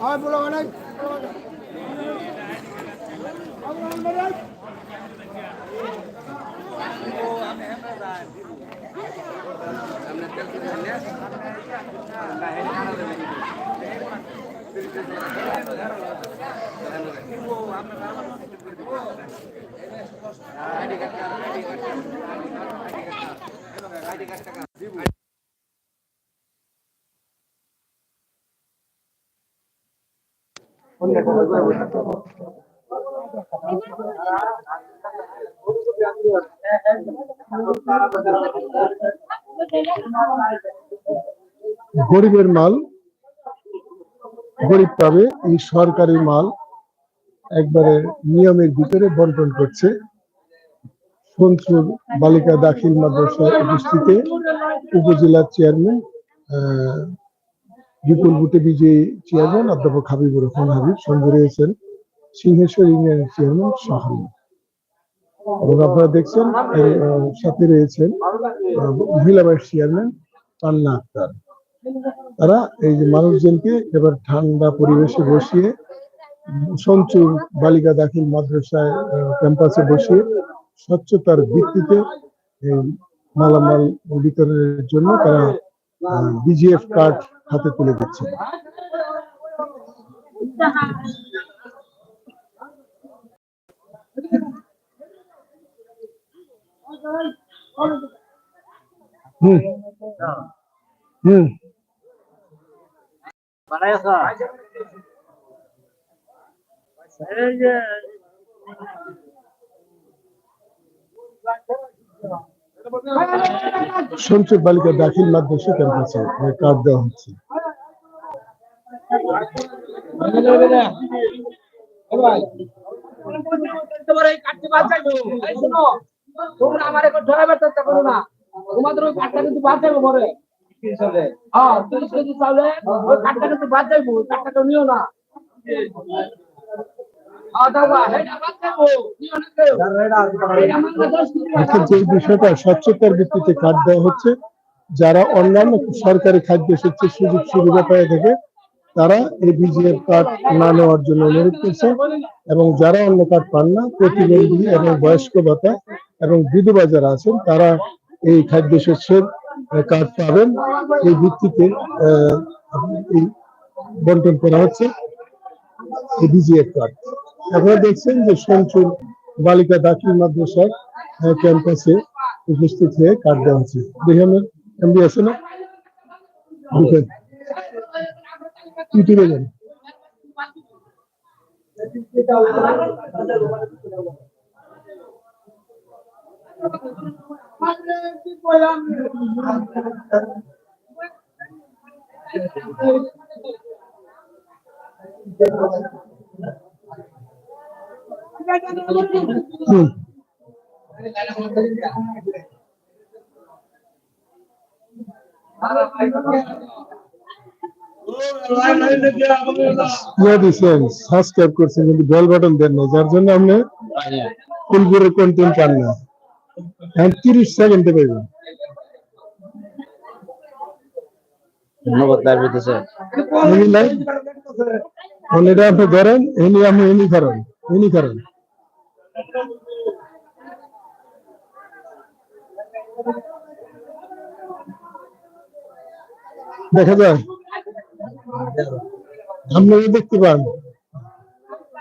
হয় বলো অনেক গরিবের মাল, গরিব পাবে এই সরকারি মাল একবারে নিয়মের ভিতরে বন্টন করছে। সঞ্চুর বালিকা দাখিল মাদ্রাসার উপস্থিতে উপজেলার চেয়ারম্যান বিপুল বুটে বিজয়ী চেয়ারম্যান অধ্যাপক হাবিবুর রহমান হাবিব সঙ্গে রয়েছেন সিংহেশ্বর ইউনিয়নের চেয়ারম্যান শাহানি এবং আপনারা দেখছেন সাথে রয়েছেন মহিলা ভাইস চেয়ারম্যান পান্না আক্তার। তারা এই যে মানুষজনকে এবার ঠান্ডা পরিবেশে বসিয়ে, সঞ্চুর বালিকা দাখিল মাদ্রাসায় ক্যাম্পাসে বসিয়ে স্বচ্ছতার ভিত্তিতে এই মালামাল বিতরণের জন্য তারা বিজিএফ কার্ড হাতে তুলে দিচ্ছে। হুম। হুম। সঞ্চয় বালিকা দাখিল মাদ্রাসা ক্যাম্পাসে কার্ড দেওয়া হচ্ছে। তোমার আমার একবার ধরাবার চেষ্টা করো না তোমাদের ওই কাটটা কিন্তু বাদ যাইবো পরে হ্যাঁ তিরিশ কেজি চাউলে ওই কাটটা কিন্তু বাদ যাইবো কাটটা তো নিও না। কার্ড দেওয়া হচ্ছে, যারা অন্যান্য সরকারি খাদ্য শস্যের সুযোগ সুবিধা পেয়ে থাকে তারা এই বিজিএফ কার্ড না নেওয়ার জন্য অনুরোধ করছে এবং যারা অন্য কার্ড পান না, প্রতিবন্ধী এবং বয়স্ক ভাতা এবং বিধবা যারা আছেন, তারা এই খাদ্য শস্যের কার্ড পাবেন। এই ভিত্তিতে বন্টন করা হচ্ছে বিজিএফ কার্ড। আপনারা দেখছেন যে সঞ্চুর বালিকা দাখিল মাদ্রাসার আহ, ক্যাম্পাসে উপস্থিত হয়ে কার্ড দেওয়া হচ্ছে। দেখি আমার এমডি আছে না? দেখেন কি তুলে যান। হুম ইয়া দিচ্ছেন সাবস্ক্রাইব করছেন কিন্তু বেল বাটন দেন না যার জন্য আপনি ফুলপুরের কন্টেন্ট পান না। এখন তিরিশ সেকেন্ডে পাইবেন। ধন্যবাদ নাই? আপনি ধরেন এনি আপনি এনি করেন এনি করেন দেখা যায় আপনারা দেখতে পান?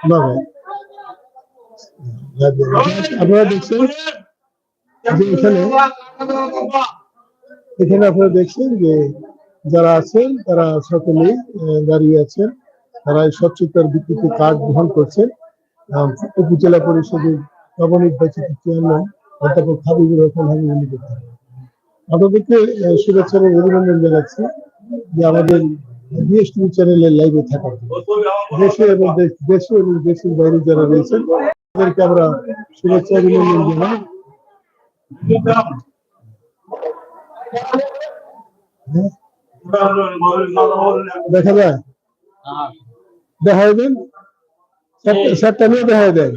না আপনারা দেখছেন? যে এখানে এখানে আপনারা দেখছেন যে যারা আছেন, তারা সকলেই দাঁড়িয়ে আছেন। তারা এই স্বচ্ছতার ভিত্তিতে কাজ গ্রহণ করছেন। উপজেলা পরিষদের নবনির্বাচিত চেয়ারম্যান অধ্যাপক হাবিবুর রহমান হাবিব নিবেদন আপনাদেরকে শুভেচ্ছা এবং অভিনন্দন জানাচ্ছি যে আমাদের বিএসটিভি চ্যানেলের লাইভে থাকার জন্য। দেশে এবং দেশ- এবং দেশের বাইরে যারা রয়েছেন তাদেরকে আমরা শুভেচ্ছা অভিনন্দন জানাই। হ্যাঁ, দেখা যায়? দেখা দেন নিয়ে দেখা দেন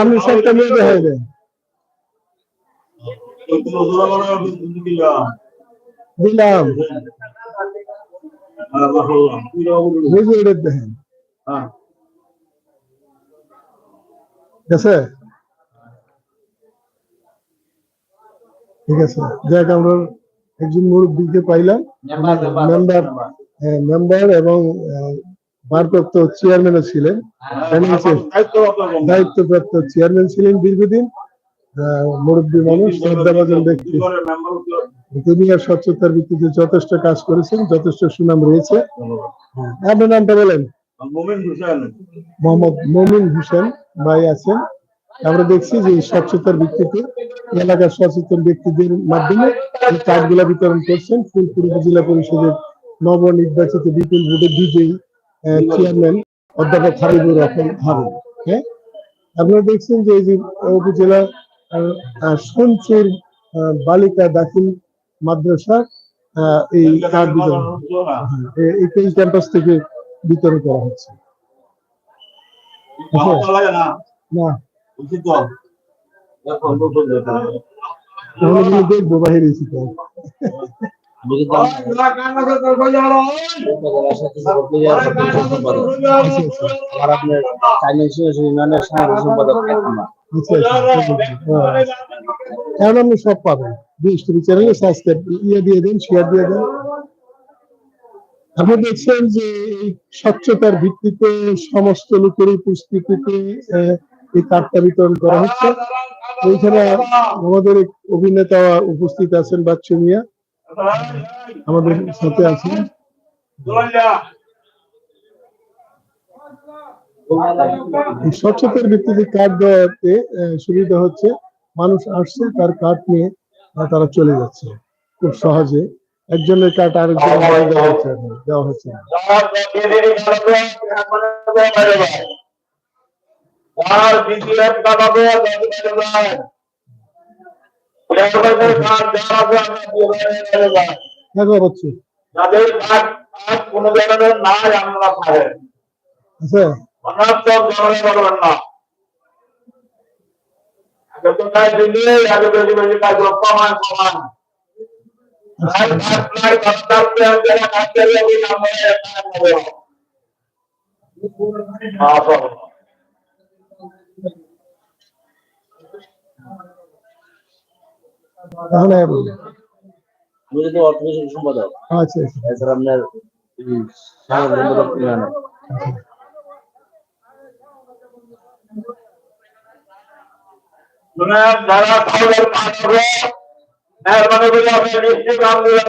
আপনি নিয়ে দেখা দেন দিলাম। দেখেন আছে ঠিক আছে। যাক আমরা একজন মুরব্বীকে পাইলাম। মেম্বার মেম্বার এবং ভারপ্রাপ্ত চেয়ারম্যানও ছিলেন। দায়িত্বপ্রাপ্ত চেয়ারম্যান ছিলেন দীর্ঘদিন। মুরব্বী মানুষ শ্রদ্ধাভাজন ব্যক্তি। তিনি আর স্বচ্ছতার ভিত্তিতে যথেষ্ট কাজ করেছেন যথেষ্ট সুনাম রয়েছে। হ্যাঁ, আপনার নামটা বলেন। মোহাম্মদ মমিন হোসেন ভাই আছেন। আমরা দেখছি যে স্বচ্ছতার ভিত্তিতে এলাকার সচেতন ব্যক্তিদের মাধ্যমে কার্ডগুলা বিতরণ করছেন। ফুলপুর উপজেলা পরিষদের নবনির্বাচিত বিপুল ভোটে বিজয়ী চেয়ারম্যান অধ্যাপক হাবিবুর রহমান হাবিব হ্যাঁ আপনারা দেখছেন যে এই যে উপজেলা আহ, বালিকা দাখিল মাদ্রাসা এই কার্ড বিতরণ হ্যাঁ, এই ক্যাম্পাস থেকে বিতরণ করা হচ্ছে। না? দেখব বাহিরে আচ্ছা, আচ্ছা, হ্যাঁ। এখন আপনি সব পাবেন। বিএসটিভি চ্যানেলে সাবস্ক্রাইব ইয়ে দিয়ে দেন শেয়ার দিয়ে দেন। আপনি দেখছেন যে এই স্বচ্ছতার ভিত্তিতে সমস্ত লোকের উপস্থিতিতে আহ, এই কার্ডটা বিতরণ করা হচ্ছে। এইখানে আমাদের এক অভিনেতা উপস্থিত আছেন বাচ্চু মিয়া। আমাদের সাথে আছেন স্বচ্ছতার ভিত্তিতে কার্ড দেওয়াতে সুবিধা হচ্ছে মানুষ আসছে, তার কার্ড নিয়ে তারা চলে যাচ্ছে খুব সহজে। একজনের কার্ড আরেকজনের হাতে দেওয়া হচ্ছে দেওয়া হচ্ছে না আর বিজিএফ কাটাবে দেখো হচ্ছে যাদের কাজ কোনো ধরনের নাই আমরা পারেন আচ্ছা অনাত্মক জমাতে পারবেন না আগে তো কাজ দিলে আগে বেশি বেশি কাজ কমান কমান আর আয়া বলি। আমি কিন্তু অর্থনীতি সম্পাদক আচ্ছা আচ্ছা এছাড়া আপনার এই সাধারণ সম্পাদক ইউনিয়নের শুনে যারা খাওয়ার কাজ হবে মেহরবানি করে আপনি নিশ্চিত